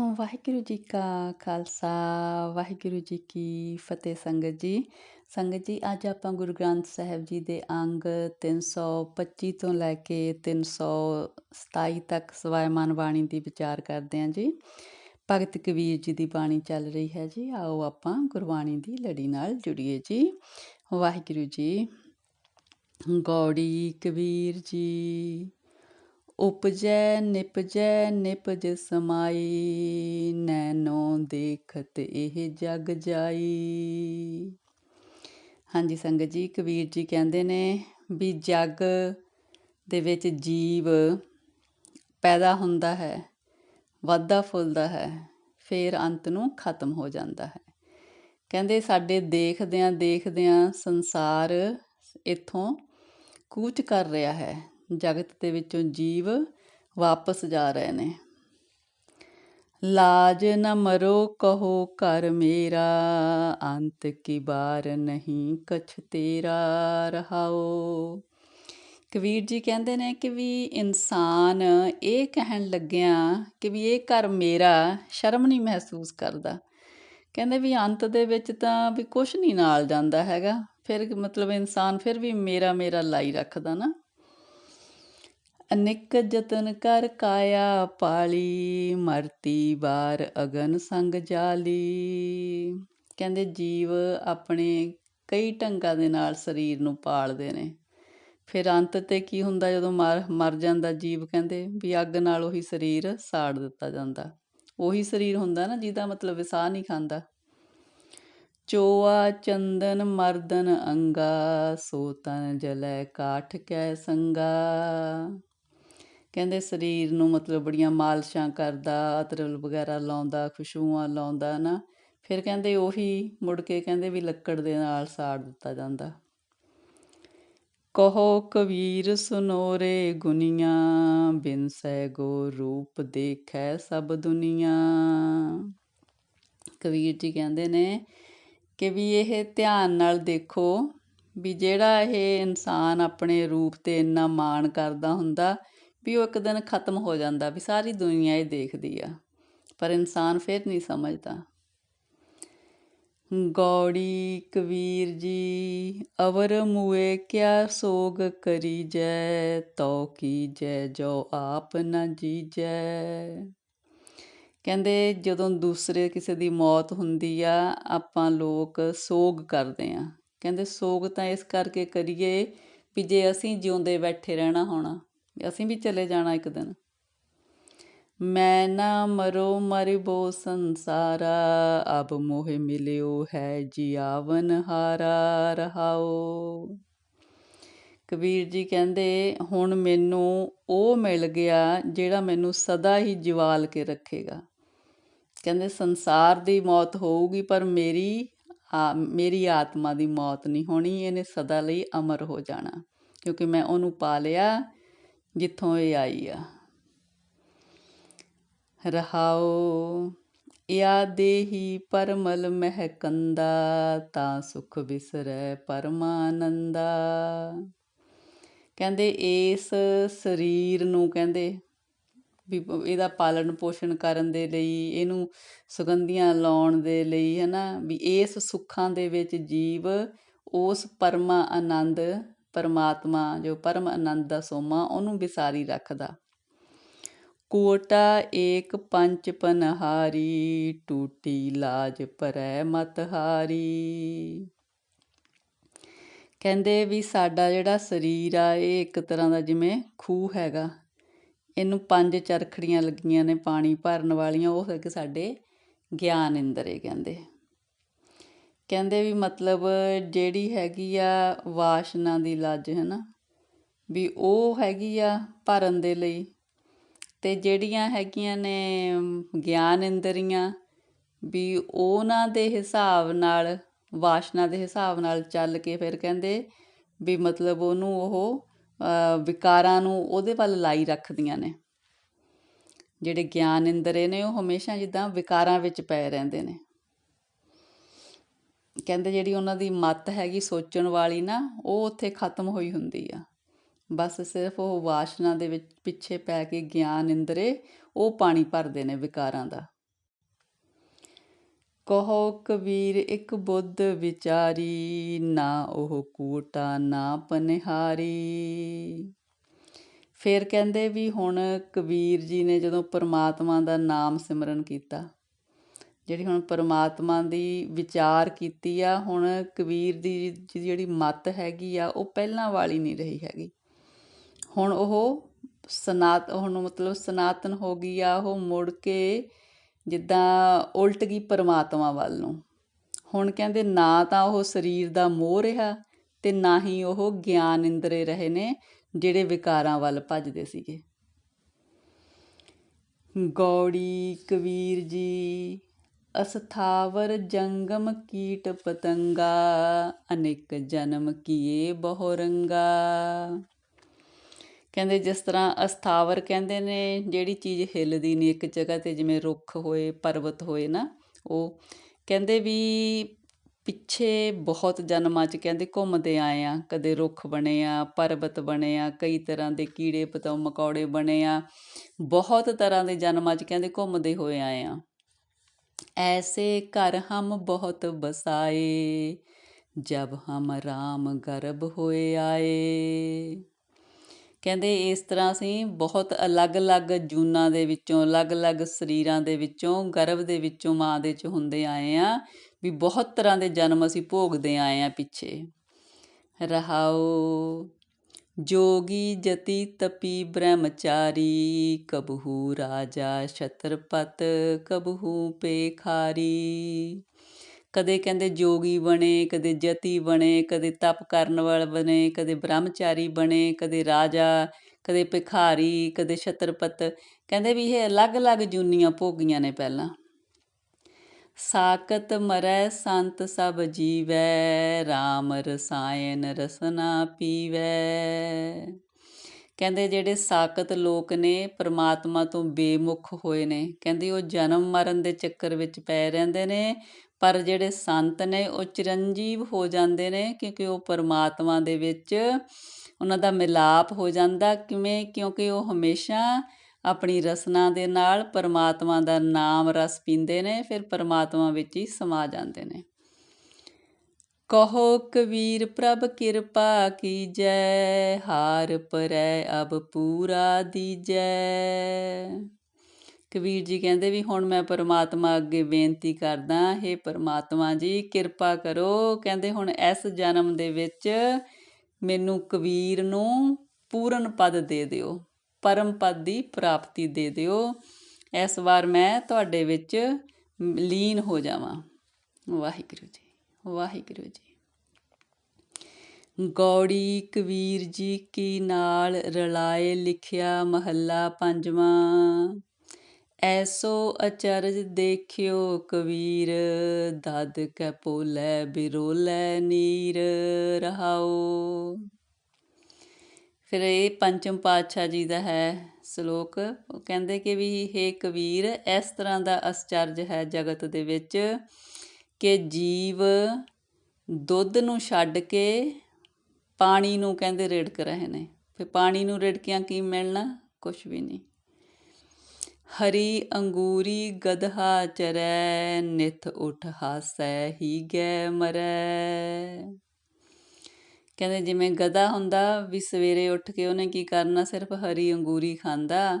ਵਾਹਿਗੁਰੂ ਜੀ ਕਾ ਖਾਲਸਾ ਵਾਹਿਗੁਰੂ ਜੀ ਕੀ ਫਤਿਹ ਸੰਗਤ ਜੀ ਸੰਗਤ ਜੀ ਅੱਜ ਆਪਾਂ ਗੁਰੂ ਗ੍ਰੰਥ ਸਾਹਿਬ ਜੀ ਦੇ ਅੰਗ 325 ਤੋਂ ਲੈ ਕੇ 327 ਤੱਕ ਸਵਾਇਮਾਨ ਬਾਣੀ ਦੀ ਵਿਚਾਰ ਕਰਦੇ ਹਾਂ ਜੀ ਭਗਤ ਕਬੀਰ ਜੀ ਦੀ ਬਾਣੀ ਚੱਲ ਰਹੀ ਹੈ ਜੀ ਆਓ ਆਪਾਂ ਗੁਰਬਾਣੀ ਦੀ ਲੜੀ ਨਾਲ ਜੁੜੀਏ ਜੀ ਵਾਹਿਗੁਰੂ ਜੀ ਗੌੜੀ ਕਬੀਰ ਜੀ ਉਪਜੈ ਨਿਪਜੈ ਨਿਪਜ ਸਮਾਈ ਨੈਨੋ ਦੇਖਤ ਇਹ ਜਗ ਜਾਈ। ਹਾਂਜੀ ਸੰਗਤ ਜੀ ਕਬੀਰ ਜੀ ਕਹਿੰਦੇ ਨੇ ਵੀ ਜਗ ਦੇ ਵਿੱਚ ਜੀਵ ਪੈਦਾ ਹੁੰਦਾ ਹੈ, ਵਾਧਾ ਫੁੱਲਦਾ ਹੈ, ਫਿਰ ਅੰਤ ਨੂੰ ਖਤਮ ਹੋ ਜਾਂਦਾ ਹੈ। ਕਹਿੰਦੇ ਸਾਡੇ ਦੇਖਦਿਆਂ ਦੇਖਦਿਆਂ ਸੰਸਾਰ ਇੱਥੋਂ ਕੂਚ ਕਰ ਰਿਹਾ ਹੈ ਜਗਤ ਦੇ ਵਿੱਚੋਂ ਜੀਵ ਵਾਪਸ ਜਾ ਰਹੇ ਨੇ। ਲਾਜ ਨ ਮਰੋ ਕਹੋ ਕਰ ਮੇਰਾ, ਅੰਤ ਕੀ ਬਾਰ ਨਹੀਂ ਕਛ ਤੇਰਾ ਰਹਾਓ। ਕਬੀਰ ਜੀ ਕਹਿੰਦੇ ਨੇ ਕਿ ਵੀ ਇਨਸਾਨ ਇਹ ਕਹਿਣ ਲੱਗਿਆ ਕਿ ਵੀ ਇਹ ਘਰ ਮੇਰਾ ਸ਼ਰਮ ਨਹੀਂ ਮਹਿਸੂਸ ਕਰਦਾ। ਕਹਿੰਦੇ ਵੀ ਅੰਤ ਦੇ ਵਿੱਚ ਤਾਂ ਵੀ ਕੁਝ ਨਹੀਂ ਨਾਲ ਜਾਂਦਾ ਹੈਗਾ। ਫਿਰ ਮਤਲਬ ਇਨਸਾਨ ਫਿਰ ਵੀ ਮੇਰਾ ਮੇਰਾ ਲਾਈ ਰੱਖਦਾ ਨਾ। ਅਨਿਕ ਜਤਨ ਕਰ ਕਾਇਆ ਪਾਲੀ, ਮਰਤੀ ਬਾਰ ਅਗਨ ਸੰਗ ਜਾਲੀ। ਕਹਿੰਦੇ ਜੀਵ ਆਪਣੇ ਕਈ ਢੰਗਾਂ ਦੇ ਨਾਲ ਸਰੀਰ ਨੂੰ ਪਾਲਦੇ ਨੇ। ਫਿਰ ਅੰਤ ਤੇ ਕੀ ਹੁੰਦਾ ਜਦੋਂ ਮਰ ਮਰ ਜਾਂਦਾ ਜੀਵ ਕਹਿੰਦੇ ਵੀ ਅੱਗ ਨਾਲ ਉਹੀ ਸਰੀਰ ਸਾੜ ਦਿੱਤਾ ਜਾਂਦਾ। ਉਹੀ ਸਰੀਰ ਹੁੰਦਾ ਨਾ ਜਿਹਦਾ ਮਤਲਬ ਵਿਸਾਹ ਨਹੀਂ ਖਾਂਦਾ। ਚੋਆ ਚੰਦਨ ਮਰਦਨ ਅੰਗਾ, ਸੋ ਤਨ ਜਲੈ ਕਾਠ ਕੈ ਸੰਗਾ। ਕਹਿੰਦੇ ਸਰੀਰ ਨੂੰ ਮਤਲਬ ਬੜੀਆਂ ਮਾਲਸ਼ਾਂ ਕਰਦਾ, ਅਤਰਲ ਵਗੈਰਾ ਲਾਉਂਦਾ, ਖੁਸ਼ਬੂਆਂ ਲਾਉਂਦਾ ਨਾ ਫਿਰ ਕਹਿੰਦੇ ਉਹੀ ਮੁੜ ਕੇ ਕਹਿੰਦੇ ਵੀ ਲੱਕੜ ਦੇ ਨਾਲ ਸਾੜ ਦਿੱਤਾ ਜਾਂਦਾ। ਕਹੋ ਕਬੀਰ ਸੁਨੋਰੇ ਗੁਨੀਆਂ, ਬਿਨ ਬਿਨਸੈ ਗੋ ਰੂਪ ਦੇਖੈ ਸਭ ਦੁਨੀਆ। ਕਬੀਰ ਜੀ ਕਹਿੰਦੇ ਨੇ ਕਿ ਵੀ ਇਹ ਧਿਆਨ ਨਾਲ ਦੇਖੋ ਵੀ ਜਿਹੜਾ ਇਹ ਇਨਸਾਨ ਆਪਣੇ ਰੂਪ ਤੇ ਇੰਨਾ ਮਾਣ ਕਰਦਾ ਹੁੰਦਾ ਵੀ ਉਹ ਇੱਕ ਦਿਨ ਖਤਮ ਹੋ ਜਾਂਦਾ, ਵੀ ਸਾਰੀ ਦੁਨੀਆ ਇਹ ਦੇਖਦੀ ਆ, ਪਰ ਇਨਸਾਨ ਫਿਰ ਨਹੀਂ ਸਮਝਦਾ। ਗੌੜੀ ਕਬੀਰ ਜੀ, ਅਵਰ ਮੂਏ ਕਿਆ ਸੋਗ ਕਰੀ ਜੈ ਤੋ ਕੀ ਜੈ ਜੋ ਆਪ ਨਾ ਜੀਜੈ। ਕਹਿੰਦੇ ਜਦੋਂ ਦੂਸਰੇ ਕਿਸੇ ਦੀ ਮੌਤ ਹੁੰਦੀ ਆ, ਆਪਾਂ ਲੋਕ ਸੋਗ ਕਰਦੇ ਆ। ਕਹਿੰਦੇ ਸੋਗ ਤਾਂ ਇਸ ਕਰਕੇ ਕਰੀਏ ਵੀ ਜੇ ਅਸੀਂ ਜਿਉਂਦੇ ਬੈਠੇ ਰਹਿਣਾ ਹੋਣਾ ਅਸੀਂ ਵੀ ਚਲੇ ਜਾਣਾ ਇੱਕ ਦਿਨ। ਮੈਂ ਨਾ ਮਰੋ ਮਰਿਬੋ ਸੰਸਾਰਾ, ਅਬ ਮੋਹ ਮਿਲਿਓ ਹੈ ਜੀਵਨ ਹਾਰਾ, ਰਹਾਓ। ਕਬੀਰ ਜੀ ਕਹਿੰਦੇ, ਹੁਣ ਮੈਨੂੰ ਉਹ ਮਿਲ ਗਿਆ ਜਿਹੜਾ ਮੈਨੂੰ ਸਦਾ ਹੀ ਜਵਾਲ ਕੇ ਰੱਖੇਗਾ। ਕਹਿੰਦੇ, ਸੰਸਾਰ ਦੀ ਮੌਤ ਹੋਊਗੀ, ਪਰ ਮੇਰੀ ਮੇਰੀ ਆਤਮਾ ਦੀ ਮੌਤ ਨਹੀਂ ਹੋਣੀ, ਇਹਨੇ ਸਦਾ ਲਈ ਅਮਰ ਹੋ ਜਾਣਾ। ਕਿਉਂਕਿ ਮੈਂ ਉਹਨੂੰ ਪਾ ਲਿਆ ਜਿੱਥੋਂ ਇਹ ਆਈ ਆ। ਰਹਾਓ ਯਾ ਦੇਹੀ ਪਰਮਲ ਮਹਿਕੰਦਾ, ਤਾਂ ਸੁਖ ਬਿਸਰੈ ਪਰਮਾਨੰਦਾ। ਕਹਿੰਦੇ ਇਸ ਸਰੀਰ ਨੂੰ ਕਹਿੰਦੇ ਵੀ ਇਹਦਾ ਪਾਲਣ ਪੋਸ਼ਣ ਕਰਨ ਦੇ ਲਈ, ਇਹਨੂੰ ਸੁਗੰਧੀਆਂ ਲਾਉਣ ਦੇ ਲਈ ਹਨਾ, ਵੀ ਇਸ ਸੁੱਖਾਂ ਦੇ ਵਿੱਚ ਜੀਵ, ਉਸ ਪਰਮਾ ਆਨੰਦ ਪਰਮਾਤਮਾ, ਜੋ ਪਰਮ ਆਨੰਦ ਦਾ ਸੋਮਾ, ਉਹਨੂੰ ਵਿਸਾਰੀ ਰੱਖਦਾ। ਕੋਟਾ ਏਕ ਪੰਚ ਪਨਹਾਰੀ, ਟੂਟੀ ਲਾਜ ਪਰੈ ਮਤ ਹਾਰੀ। ਕਹਿੰਦੇ ਵੀ ਸਾਡਾ ਜਿਹੜਾ ਸਰੀਰ ਆ, ਇਹ ਇੱਕ ਤਰ੍ਹਾਂ ਦਾ ਜਿਵੇਂ ਖੂਹ ਹੈਗਾ। ਇਹਨੂੰ ਪੰਜ ਚਰਖੜੀਆਂ ਲੱਗੀਆਂ ਨੇ ਪਾਣੀ ਭਰਨ ਵਾਲੀਆਂ, ਉਹ ਹੈ ਕਿ ਸਾਡੇ ਗਿਆਨ ਇੰਦਰ ਇੰਦਰੇ ਕਹਿੰਦੇ। ਕਹਿੰਦੇ ਵੀ ਮਤਲਬ ਜਿਹੜੀ ਹੈਗੀ ਆ ਵਾਸ਼ਨਾ ਦੀ ਲੱਜ ਹੈ ਨਾ ਵੀ ਉਹ ਹੈਗੀ ਆ ਭਰਨ ਦੇ ਲਈ। ਤੇ ਜਿਹੜੀਆਂ ਹੈਗੀਆਂ ਨੇ ਗਿਆਨ ਇੰਦਰੀਆਂ, ਵੀ ਉਹਨਾਂ ਦੇ ਹਿਸਾਬ ਨਾਲ, ਵਾਸ਼ਨਾ ਦੇ ਹਿਸਾਬ ਨਾਲ ਚੱਲ ਕੇ ਫਿਰ ਕਹਿੰਦੇ ਵੀ ਮਤਲਬ ਉਹਨੂੰ ਉਹ ਵਿਕਾਰਾਂ ਨੂੰ ਉਹਦੇ ਵੱਲ ਲਾਈ ਰੱਖਦੀਆਂ ਨੇ। ਜਿਹੜੇ ਗਿਆਨ ਇੰਦਰੇ ਨੇ, ਉਹ ਹਮੇਸ਼ਾ ਜਿੱਦਾਂ ਵਿਕਾਰਾਂ ਵਿੱਚ ਪਏ ਰਹਿੰਦੇ ਨੇ। ਕਹਿੰਦੇ ਜਿਹੜੀ ਉਹਨਾਂ ਦੀ ਮੱਤ ਹੈਗੀ ਸੋਚਣ ਵਾਲੀ ਨਾ, ਉਹ ਉੱਥੇ ਖਤਮ ਹੋਈ ਹੁੰਦੀ ਆ। ਬਸ ਸਿਰਫ ਉਹ ਵਾਸ਼ਨਾ ਦੇ ਵਿੱਚ ਪਿੱਛੇ ਪੈ ਕੇ ਗਿਆਨ ਇੰਦਰੇ, ਉਹ ਪਾਣੀ ਭਰਦੇ ਨੇ ਵਿਕਾਰਾਂ ਦਾ। ਕਹੋ ਕਬੀਰ, ਇੱਕ ਬੁੱਧ ਵਿਚਾਰੀ, ਨਾ ਉਹ ਕੂਟਾ, ਨਾ ਪਨਿਹਾਰੀ। ਫਿਰ ਕਹਿੰਦੇ ਵੀ ਹੁਣ ਕਬੀਰ ਜੀ ਨੇ ਜਦੋਂ ਪਰਮਾਤਮਾ ਦਾ ਨਾਮ ਸਿਮਰਨ ਕੀਤਾ ਜਿਹੜੀ ਹੁਣ ਪਰਮਾਤਮਾ ਦੀ ਵਿਚਾਰ ਕੀਤੀ ਆ, ਹੁਣ ਕਬੀਰ ਦੀ ਜਿਹੜੀ ਮੱਤ ਹੈਗੀ ਆ, ਉਹ ਪਹਿਲਾਂ ਵਾਲੀ ਨਹੀਂ ਰਹੀ ਹੈਗੀ। ਹੁਣ ਉਹ ਸਨਾਤ, ਹੁਣ ਮਤਲਬ ਸਨਾਤਨ ਹੋ ਗਈ ਆ, ਉਹ ਮੁੜ ਕੇ ਜਿੱਦਾਂ ਉਲਟ ਗਈ ਪਰਮਾਤਮਾ ਵੱਲ ਨੂੰ। ਹੁਣ ਕਹਿੰਦੇ ਨਾ ਤਾਂ ਉਹ ਸਰੀਰ ਦਾ ਮੋਹ ਰਿਹਾ ਤੇ ਨਾ ਹੀ ਉਹ ਗਿਆਨ ਇੰਦਰੇ ਰਹੇ ਨੇ, ਜਿਹੜੇ ਵਿਕਾਰਾਂ ਵੱਲ ਭੱਜਦੇ ਸੀਗੇ। ਗੌੜੀ ਕਬੀਰ ਜੀ ਅਸਥਾਵਰ ਜੰਗਮ ਕੀਟ ਪਤੰਗਾ, ਅਨੇਕ ਜਨਮ ਕੀਏ ਬਹੁ ਰੰਗਾ ਕਹਿੰਦੇ ਜਿਸ ਤਰ੍ਹਾਂ ਅਸਥਾਵਰ ਕਹਿੰਦੇ ਨੇ, ਜਿਹੜੀ ਚੀਜ਼ ਹਿੱਲਦੀ ਨਹੀਂ ਇੱਕ ਜਗ੍ਹਾ ਤੇ, ਜਿਵੇਂ ਰੁੱਖ ਹੋਏ, ਪਰਬਤ ਹੋਏ ਨਾ, ਉਹ ਕਹਿੰਦੇ ਵੀ ਪਿੱਛੇ ਬਹੁਤ ਜਨਮਾਂ 'ਚ ਕਹਿੰਦੇ ਘੁੰਮਦੇ ਆਏ ਆ, ਕਦੇ ਰੁੱਖ ਬਣੇ ਆ, ਪਰਬਤ ਬਣੇ ਆ, ਕਈ ਤਰ੍ਹਾਂ ਦੇ ਕੀੜੇ ਪਤੰਗ, ਮਕੌੜੇ ਬਣੇ ਆ, ਬਹੁਤ ਤਰ੍ਹਾਂ ਦੇ ਜਨਮਾਂ 'ਚ ਕਹਿੰਦੇ ਘੁੰਮਦੇ ਹੋਏ ਆਏ ਆ। ਐਸੇ ਘਰ ਹਮ ਬਹੁਤ ਬਸਾਏ, ਜਬ ਹਮ ਰਾਮ ਗਰਭ ਹੋਏ ਆਏ। ਕਹਿੰਦੇ ਇਸ ਤਰ੍ਹਾਂ ਅਸੀਂ ਬਹੁਤ ਅਲੱਗ-ਅਲੱਗ ਜੂਨਾਂ ਦੇ ਵਿੱਚੋਂ, ਅਲੱਗ-ਅਲੱਗ ਸਰੀਰਾਂ ਦੇ ਵਿੱਚੋਂ, ਗਰਭ ਦੇ ਵਿੱਚੋਂ ਮਾਂ ਦੇ ਚ ਹੁੰਦੇ ਆਏ ਆ, ਵੀ ਬਹੁਤ ਤਰ੍ਹਾਂ ਦੇ ਜਨਮ ਅਸੀਂ ਭੋਗਦੇ ਆਏ ਆ ਪਿੱਛੇ। ਰਹਾਉ ਜੋਗੀ ਜਤੀ ਤਪੀ ਬ੍ਰਹਮਚਾਰੀ, ਕਬਹੂ ਰਾਜਾ ਛਤਰਪਤ, ਕਬਹੂ ਪੇਖਾਰੀ ਕਦੇ ਕਹਿੰਦੇ ਜੋਗੀ ਬਣੇ, ਕਦੇ ਜਤੀ ਬਣੇ, ਕਦੇ ਤਪ ਕਰਨ ਵਾਲ ਬਣੇ, ਕਦੇ ਬ੍ਰਹਮਚਾਰੀ ਬਣੇ, ਕਦੇ ਰਾਜਾ, ਕਦੇ ਭਿਖਾਰੀ, ਕਦੇ ਛਤਰਪਤ। ਕਹਿੰਦੇ ਵੀ ਇਹ ਅਲੱਗ-ਅਲੱਗ ਜੂਨੀਆਂ ਭੋਗੀਆਂ ਨੇ ਪਹਿਲਾਂ। ਸਾਕਤ ਮਰੈ ਸੰਤ ਸਭ ਜੀਵੈ RAM ਰਸਾਇਨ ਰਸਨਾ ਪੀਵੈ। ਕਹਿੰਦੇ ਜਿਹੜੇ ਸਾਕਤ ਲੋਕ ਨੇ, ਪ੍ਰਮਾਤਮਾ ਤੋਂ ਬੇਮੁਖ ਹੋਏ ਨੇ। ਕਹਿੰਦੇ ਉਹ ਜਨਮ ਮਰਨ ਦੇ ਚੱਕਰ ਵਿੱਚ ਪੈ ਰਹਿੰਦੇ ਨੇ, ਪਰ ਜਿਹੜੇ ਸੰਤ ਨੇ, ਉਹ ਚਰਨਜੀਵ ਹੋ ਜਾਂਦੇ ਨੇ, ਕਿਉਂਕਿ ਉਹ ਪਰਮਾਤਮਾ ਦੇ ਵਿੱਚ ਉਹਨਾਂ ਦਾ ਮਿਲਾਪ ਹੋ ਜਾਂਦਾ। ਕਿਵੇਂ? ਕਿਉਂਕਿ ਉਹ ਹਮੇਸ਼ਾ ਆਪਣੀ ਰਸਨਾ ਦੇ ਨਾਲ ਪਰਮਾਤਮਾ ਦਾ ਨਾਮ ਰਸ ਪੀਂਦੇ ਨੇ, ਫਿਰ ਪਰਮਾਤਮਾ ਵਿੱਚ ਹੀ ਸਮਾ ਜਾਂਦੇ ਨੇ। ਕਹੋ ਕਬੀਰ, ਪ੍ਰਭ ਕਿਰਪਾ ਕੀਜੈ, ਹਾਰ ਪਰੈ, ਅਬ ਪੂਰਾ ਦੀਜੈ। ਕਬੀਰ ਜੀ ਕਹਿੰਦੇ ਵੀ ਹੁਣ ਮੈਂ ਪਰਮਾਤਮਾ ਅੱਗੇ ਬੇਨਤੀ ਕਰਦਾ हे ਪਰਮਾਤਮਾ ਜੀ, ਕਿਰਪਾ ਕਰੋ। ਕਹਿੰਦੇ ਹੁਣ ਇਸ ਜਨਮ ਦੇ ਵਿੱਚ ਮੈਨੂੰ ਕਬੀਰ ਨੂੰ ਪੂਰਨ ਪਦ ਦੇ ਦਿਓ। ਪਰਮ ਪਦ ਦੀ ਪ੍ਰਾਪਤੀ ਦੇ ਦਿਓ। ਇਸ ਵਾਰ ਮੈਂ ਤੁਹਾਡੇ ਵਿੱਚ ਲੀਨ ਹੋ ਜਾਵਾਂ। ਵਾਹਿਗੁਰੂ ਜੀ ਵਾਹਿਗੁਰੂ ਜੀ। ਗੌੜੀ ਕਬੀਰ ਜੀ ਕੀ ਨਾਲ ਰਲਾਏ ਲਿਖਿਆ ਮਹੱਲਾ ਪੰਜਵਾਂ। ਐਸੋ ਅਚਰਜ ਦੇਖਿਓ ਕਬੀਰ, ਦਦ ਕੈ ਪੋਲੇ ਬਿਰੋਲੇ ਨੀਰ ਰਹਾਓ। ਫਿਰ ਇਹ ਪੰਚਮ ਪਾਤਸ਼ਾਹ ਜੀ ਦਾ ਹੈ ਸ਼ਲੋਕ। ਉਹ ਕਹਿੰਦੇ ਕਿ ਵੀ हे ਕਬੀਰ, ਇਸ ਤਰ੍ਹਾਂ ਦਾ ਅਸਚਰਜ ਹੈ ਜਗਤ ਦੇ ਵਿੱਚ ਕਿ ਜੀਵ ਦੁੱਧ ਨੂੰ ਛੱਡ ਕੇ ਪਾਣੀ ਨੂੰ ਕਹਿੰਦੇ ਰਿੜਕ ਰਹੇ ਨੇ। ਫਿਰ ਪਾਣੀ ਨੂੰ ਰਿੜਕਿਆਂ ਕੀ ਮਿਲਣਾ? ਕੁਝ ਵੀ ਨਹੀਂ। ਹਰੀ ਅੰਗੂਰੀ ਗਧਾ ਚਰੈ, ਨਿਤ ਉਠ ਹਾਸੈ, ਹੀ ਗੈ ਮਰੈ। ਕਹਿੰਦੇ ਜਿਵੇਂ ਗਧਾ ਹੁੰਦਾ ਵੀ ਸਵੇਰੇ ਉੱਠ ਕੇ ਉਹਨੇ ਕੀ ਕਰਨਾ, ਸਿਰਫ ਹਰੀ ਅੰਗੂਰੀ ਖਾਂਦਾ।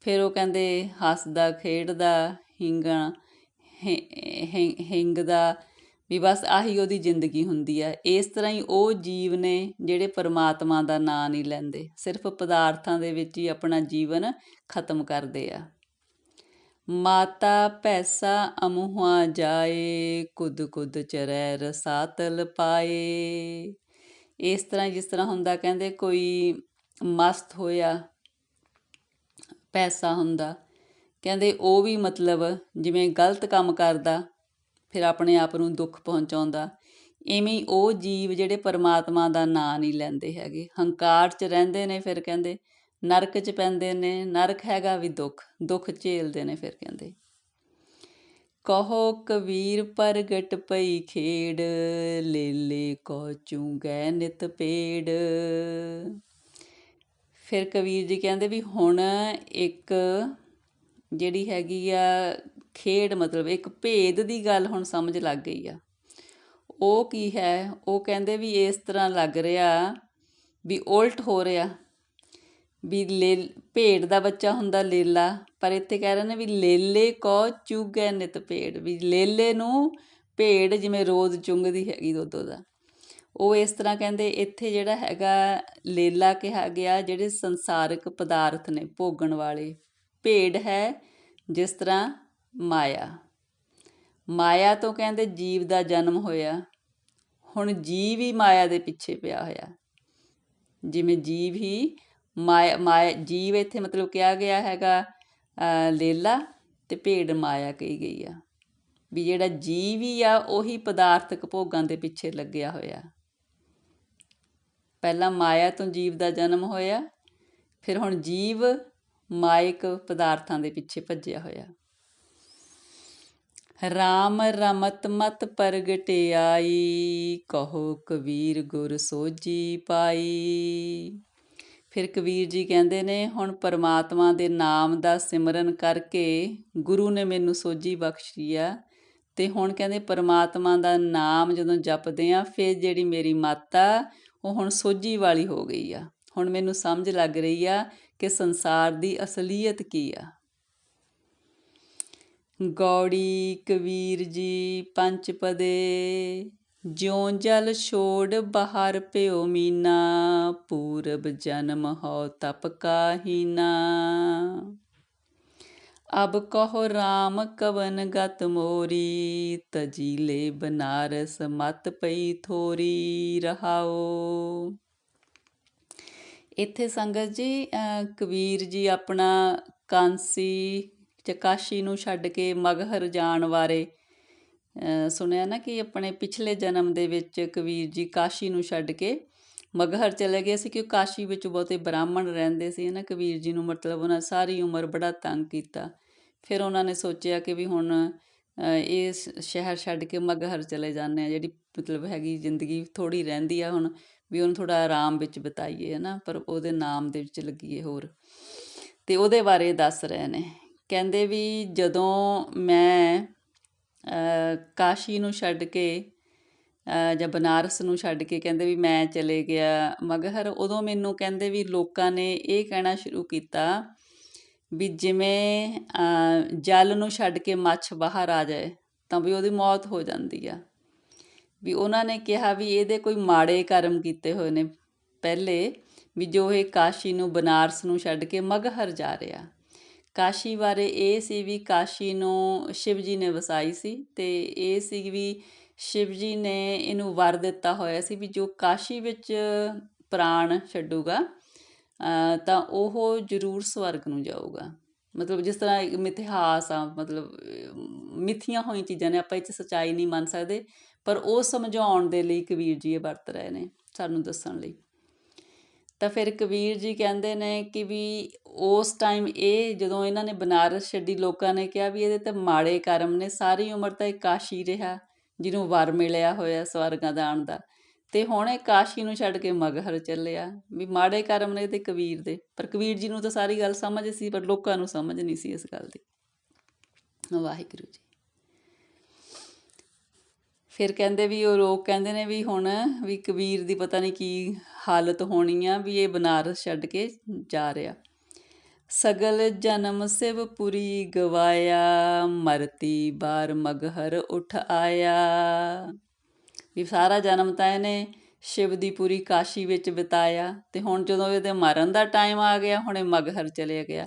ਫਿਰ ਉਹ ਕਹਿੰਦੇ ਹੱਸਦਾ, ਖੇਡਦਾ ਹਿੰਗਾ ਹਿੰਗਦਾ ਵੀ ਬਸ ਆਹੀ ਉਹਦੀ ਜ਼ਿੰਦਗੀ ਹੁੰਦੀ ਆ। ਇਸ ਤਰ੍ਹਾਂ ਹੀ ਉਹ ਜੀਵ ਨੇ ਜਿਹੜੇ ਪਰਮਾਤਮਾ ਦਾ ਨਾਂ ਨਹੀਂ ਲੈਂਦੇ, ਸਿਰਫ ਪਦਾਰਥਾਂ ਦੇ ਵਿੱਚ ਹੀ ਆਪਣਾ ਜੀਵਨ ਖਤਮ ਕਰਦੇ ਆ। ਮਾਤਾ ਪੈਸਾ ਅਮੁਹਾ ਜਾਏ ਕੁਦ ਕੁਦ ਚਰੈ ਰਸਾਤਲ ਪਾਏ। ਇਸ ਤਰ੍ਹਾਂ ਜਿਸ ਤਰ੍ਹਾਂ ਹੁੰਦਾ, ਕਹਿੰਦੇ ਕੋਈ ਮਸਤ ਹੋਇਆ, ਪੈਸਾ ਹੁੰਦਾ, ਕਹਿੰਦੇ ਉਹ ਵੀ ਮਤਲਬ ਜਿਵੇਂ ਗਲਤ ਕੰਮ ਕਰਦਾ, ਫਿਰ ਆਪਣੇ ਆਪ ਨੂੰ ਦੁੱਖ ਪਹੁੰਚਾਉਂਦਾ ਐਵੇਂ ਉਹ ਜੀਵ ਜਿਹੜੇ ਪਰਮਾਤਮਾ ਦਾ ਨਾਂ ਨਹੀਂ ਲੈਂਦੇ ਹੈਗੇ। ਹੰਕਾਰ 'ਚ ਰਹਿੰਦੇ ਨੇ ਫਿਰ ਕਹਿੰਦੇ, ਨਰਕ 'ਚ ਪੈਂਦੇ ਨੇ, ਨਰਕ ਹੈਗਾ ਵੀ ਦੁੱਖ ਦੁੱਖ ਝੇਲਦੇ ਨੇ ਫਿਰ ਕਹਿੰਦੇ। ਕਹੋ ਕਬੀਰ ਪ੍ਰਗਟ ਪਈ ਖੇੜ ਲੇਲੇ ਕੋ ਚੁੰਗੈ ਨਿਤ ਪੇੜ। ਫਿਰ ਕਬੀਰ ਜੀ ਕਹਿੰਦੇ ਵੀ ਹੁਣ ਇੱਕ ਜਿਹੜੀ ਹੈਗੀ ਆ ਖੇਡ ਮਤਲਬ ਇੱਕ ਭੇਦ ਦੀ ਗੱਲ ਹੁਣ ਸਮਝ ਲੱਗ ਗਈ ਆ। ਉਹ ਕੀ ਹੈ? ਉਹ ਕਹਿੰਦੇ ਵੀ ਇਸ ਤਰ੍ਹਾਂ ਲੱਗ ਰਿਹਾ ਵੀ ਉਲਟ ਹੋ ਰਿਹਾ। ਵੀ ਲੇ ਭੇਡ ਦਾ ਬੱਚਾ ਹੁੰਦਾ ਲੇਲਾ, ਪਰ ਇੱਥੇ ਕਹਿ ਰਹੇ ਨੇ ਵੀ ਲੇਲੇ ਕੋ ਚੁਗੈ ਨਿਤ ਭੇਡ, ਵੀ ਲੇਲੇ ਨੂੰ ਭੇਡ ਜਿਵੇਂ ਰੋਜ਼ ਚੁੰਗਦੀ ਹੈਗੀ ਦੁੱਧ ਦਾ। ਉਹ ਇਸ ਤਰ੍ਹਾਂ ਕਹਿੰਦੇ ਇੱਥੇ ਜਿਹੜਾ ਹੈਗਾ ਲੇਲਾ ਕਿਹਾ ਗਿਆ, ਜਿਹੜੇ ਸੰਸਾਰਿਕ ਪਦਾਰਥ ਨੇ ਭੋਗਣ ਵਾਲੇ, ਭੇਡ ਹੈ ਜਿਸ ਤਰ੍ਹਾਂ ਮਾਇਆ। ਮਾਇਆ ਤੋਂ ਕਹਿੰਦੇ ਜੀਵ ਦਾ ਜਨਮ ਹੋਇਆ, ਹੁਣ ਜੀਵ ਹੀ ਮਾਇਆ ਦੇ ਪਿੱਛੇ ਪਿਆ ਹੋਇਆ। ਜਿਵੇਂ ਜੀਵ ਹੀ ਮਾਇਆ ਮਾਇਆ, ਜੀਵ ਇੱਥੇ ਮਤਲਬ ਕਿਹਾ ਗਿਆ ਹੈਗਾ ਲੇਲਾ ਤੇ ਭੇਡ ਮਾਇਆ ਕਹੀ ਗਈ ਆ। ਵੀ ਜਿਹੜਾ ਜੀਵ ਹੀ ਆ, ਉਹੀ ਪਦਾਰਥਕ ਭੋਗਾਂ ਦੇ ਪਿੱਛੇ ਲੱਗਿਆ ਹੋਇਆ। ਪਹਿਲਾਂ ਮਾਇਆ ਤੋਂ ਜੀਵ ਦਾ ਜਨਮ ਹੋਇਆ, ਫਿਰ ਹੁਣ ਜੀਵ ਮਾਇਕ ਪਦਾਰਥਾਂ ਦੇ ਪਿੱਛੇ ਭੱਜਿਆ ਹੋਇਆ। ਰਾਮ ਰਮਤ ਮਤ ਪ੍ਰਗਟਿਆਈ ਕਹੋ ਕਬੀਰ ਗੁਰ ਸੋਜੀ ਪਾਈ। ਫਿਰ ਕਬੀਰ ਜੀ ਕਹਿੰਦੇ ਨੇ, ਹੁਣ ਪਰਮਾਤਮਾ ਦੇ ਨਾਮ ਦਾ ਸਿਮਰਨ ਕਰਕੇ ਗੁਰੂ ਨੇ ਮੈਨੂੰ ਸੋਝੀ ਬਖਸ਼ੀ ਆ। ਤੇ ਹੁਣ ਕਹਿੰਦੇ, ਪਰਮਾਤਮਾ ਦਾ ਨਾਮ ਜਦੋਂ ਜਪਦੇ ਆ, ਫਿਰ ਜਿਹੜੀ ਮੇਰੀ ਮਾਤਾ, ਉਹ ਹੁਣ ਸੋਝੀ ਵਾਲੀ ਹੋ ਗਈ ਆ। ਹੁਣ ਮੈਨੂੰ ਸਮਝ ਲੱਗ ਰਹੀ ਆ ਕਿ ਸੰਸਾਰ ਦੀ ਅਸਲੀਅਤ ਕੀ ਆ। ਗੌੜੀ ਕਬੀਰ ਜੀ, ਪੰਜ ਪਦੇ ਜਿਉਂ ਜਲ ਛੋੜ ਬਾਹਰ ਪਿਓ ਮੀਨਾ, ਪੂਰਬ ਜਨਮ ਹੋ ਤਪ ਕਾਹੀਨਾ। ਅਬ ਕਹੋ RAM ਕਵਨ ਗਤ ਮੋਰੀ, ਤਜੀਲੇ ਬਨਾਰਸ ਮਤ ਪਈ ਥੋਰੀ ਰਹਾਓ। ਇੱਥੇ ਸੰਗਤ ਜੀ ਕਬੀਰ ਜੀ ਆਪਣਾ ਕਾਂਸੀ ਚਕਾਸ਼ੀ ਨੂੰ ਛੱਡ ਕੇ ਮਗਹਰ ਜਾਣ ਬਾਰੇ ਸੁਣਿਆ ਨਾ ਕਿ ਆਪਣੇ ਪਿਛਲੇ ਜਨਮ ਦੇ ਵਿੱਚ ਕਬੀਰ ਜੀ ਕਾਸ਼ੀ ਨੂੰ ਛੱਡ ਕੇ ਮਗਹਰ ਚਲੇ ਗਏ ਸੀ ਕਿ ਕਾਸ਼ੀ ਵਿੱਚ ਬਹੁਤੇ ਬ੍ਰਾਹਮਣ ਰਹਿੰਦੇ ਸੀ ਨਾ ਕਬੀਰ ਜੀ ਨੂੰ ਮਤਲਬ ਉਹਨਾਂ ਸਾਰੀ ਉਮਰ ਬੜਾ ਤੰਗ ਕੀਤਾ। ਫਿਰ ਉਹਨਾਂ ਨੇ ਸੋਚਿਆ ਕਿ ਵੀ ਹੁਣ ਇਹ ਸ਼ਹਿਰ ਛੱਡ ਕੇ ਮਗਹਰ ਚਲੇ ਜਾਂਦੇ ਆ, ਜਿਹੜੀ ਮਤਲਬ ਹੈਗੀ ਜ਼ਿੰਦਗੀ ਥੋੜੀ ਰਹਿੰਦੀ ਆ ਹੁਣ, ਵੀ ਉਹਨੂੰ ਥੋੜਾ ਆਰਾਮ ਵਿੱਚ ਬਿਤਾਈਏ, ਹਨਾ, ਪਰ ਉਹਦੇ ਨਾਮ ਦੇ ਵਿੱਚ ਲੱਗੀਏ ਹੋਰ। ਤੇ ਉਹਦੇ ਬਾਰੇ ਦੱਸ ਰਹੇ ਨੇ। ਕਹਿੰਦੇ ਵੀ ਜਦੋਂ ਮੈਂ ਕਾਸ਼ੀ ਨੂੰ ਛੱਡ ਕੇ ਜਾਂ ਬਨਾਰਸ ਨੂੰ ਛੱਡ ਕੇ ਕਹਿੰਦੇ ਵੀ ਮੈਂ ਚਲੇ ਗਿਆ। ਮਗਹਰ ਉਦੋਂ ਮੈਨੂੰ ਕਹਿੰਦੇ ਵੀ ਲੋਕਾਂ ਨੇ ਇਹ ਕਹਿਣਾ ਸ਼ੁਰੂ ਕੀਤਾ ਵੀ ਜਿਵੇਂ ਜਲ ਨੂੰ ਛੱਡ ਕੇ ਮੱਛ ਬਾਹਰ ਆ ਜਾਏ, ਤਾਂ ਵੀ ਉਹਦੀ ਮੌਤ ਹੋ ਜਾਂਦੀ ਆ। ਵੀ ਉਹਨਾਂ ਨੇ ਕਿਹਾ ਵੀ ਇਹਦੇ ਕੋਈ ਮਾੜੇ ਕਰਮ ਕੀਤੇ ਹੋਏ ਨੇ। ਪਹਿਲੇ ਵੀ ਜੋ ਇਹ ਕਾਸ਼ੀ ਨੂੰ, ਬਨਾਰਸ ਨੂੰ ਛੱਡ ਕੇ ਮਗਹਰ ਜਾ ਰਿਹਾ। ਕਾਸ਼ੀ ਬਾਰੇ ਇਹ ਸੀ ਵੀ ਕਾਸ਼ੀ ਨੂੰ ਸ਼ਿਵ ਜੀ ਨੇ ਵਸਾਈ ਸੀ ਅਤੇ ਇਹ ਸੀ ਵੀ ਸ਼ਿਵ ਜੀ ਨੇ ਇਹਨੂੰ ਵਰ ਦਿੱਤਾ ਹੋਇਆ ਸੀ ਵੀ ਜੋ ਕਾਸ਼ੀ ਵਿੱਚ ਪ੍ਰਾਣ ਛੱਡੂਗਾ ਤਾਂ ਉਹ ਜ਼ਰੂਰ ਸਵਰਗ ਨੂੰ ਜਾਊਗਾ। ਮਤਲਬ ਜਿਸ ਤਰ੍ਹਾਂ ਮਿਥਿਹਾਸ ਆ, ਮਤਲਬ ਮਿੱਥੀਆਂ ਹੋਈਆਂ ਚੀਜ਼ਾਂ ਨੇ, ਆਪਾਂ ਇਹ ਚ ਸਚਾਈ ਨਹੀਂ ਮੰਨ ਸਕਦੇ, ਪਰ ਉਹ ਸਮਝਾਉਣ ਦੇ ਲਈ ਕਬੀਰ ਜੀ ਇਹ ਵਰਤ ਰਹੇ ਨੇ, ਸਾਨੂੰ ਦੱਸਣ ਲਈ। ਤਾਂ ਫਿਰ ਕਬੀਰ ਜੀ ਕਹਿੰਦੇ ਨੇ ਕਿ ਵੀ ਉਸ ਟਾਈਮ ਇਹ ਜਦੋਂ ਇਹਨਾਂ ਨੇ ਬਨਾਰਸ ਛੱਡੀ, ਲੋਕਾਂ ਨੇ ਕਿਹਾ ਵੀ ਇਹਦੇ ਤੇ ਮਾੜੇ ਕਰਮ ਨੇ, ਸਾਰੀ ਉਮਰ ਤਾਂ ਇਹ ਕਾਸ਼ੀ ਰਿਹਾ, ਜਿਹਨੂੰ ਵਰ ਮਿਲਿਆ ਹੋਇਆ ਸਵਰਗਾਂ ਦਾ ਆਣ ਦਾ। ਤੇ ਹੁਣ ਇਹ ਕਾਸ਼ੀ ਨੂੰ ਛੱਡ ਕੇ ਮਗਹਰ ਚੱਲਿਆ, ਵੀ ਮਾੜੇ ਕਰਮ ਨੇ ਤੇ ਕਬੀਰ ਦੇ। ਪਰ ਕਬੀਰ ਜੀ ਨੂੰ ਤਾਂ ਸਾਰੀ ਗੱਲ ਸਮਝ ਸੀ, ਪਰ ਲੋਕਾਂ ਨੂੰ ਸਮਝ ਨਹੀਂ ਸੀ ਇਸ ਗੱਲ ਦੀ। ਵਾਹਿਗੁਰੂ ਜੀ। ਫਿਰ ਕਹਿੰਦੇ ਵੀ ਉਹ ਲੋਕ ਕਹਿੰਦੇ ਨੇ ਵੀ ਹੁਣ ਵੀ ਕਬੀਰ ਦੀ ਪਤਾ ਨਹੀਂ ਕੀ ਹਾਲਤ ਹੋਣੀ ਆ ਵੀ ਇਹ ਬਨਾਰਸ ਛੱਡ ਕੇ ਜਾ ਰਿਹਾ। ਸਗਲ ਜਨਮ ਸਿਵਪੁਰੀ ਗਵਾਇਆ, ਮਰਤੀ ਬਾਰ ਮਗਹਰ ਉਠ ਆਇਆ। ਵੀ ਸਾਰਾ ਜਨਮ ਤਾਂ ਇਹਨੇ ਸ਼ਿਵ ਦੀ ਪੂਰੀ ਕਾਸ਼ੀ ਵਿੱਚ ਬਿਤਾਇਆ ਤੇ ਹੁਣ ਜਦੋਂ ਇਹਦੇ ਮਰਨ ਦਾ ਟਾਈਮ ਆ ਗਿਆ, ਹੁਣ ਇਹ ਮਗਹਰ ਚਲੇ ਗਿਆ।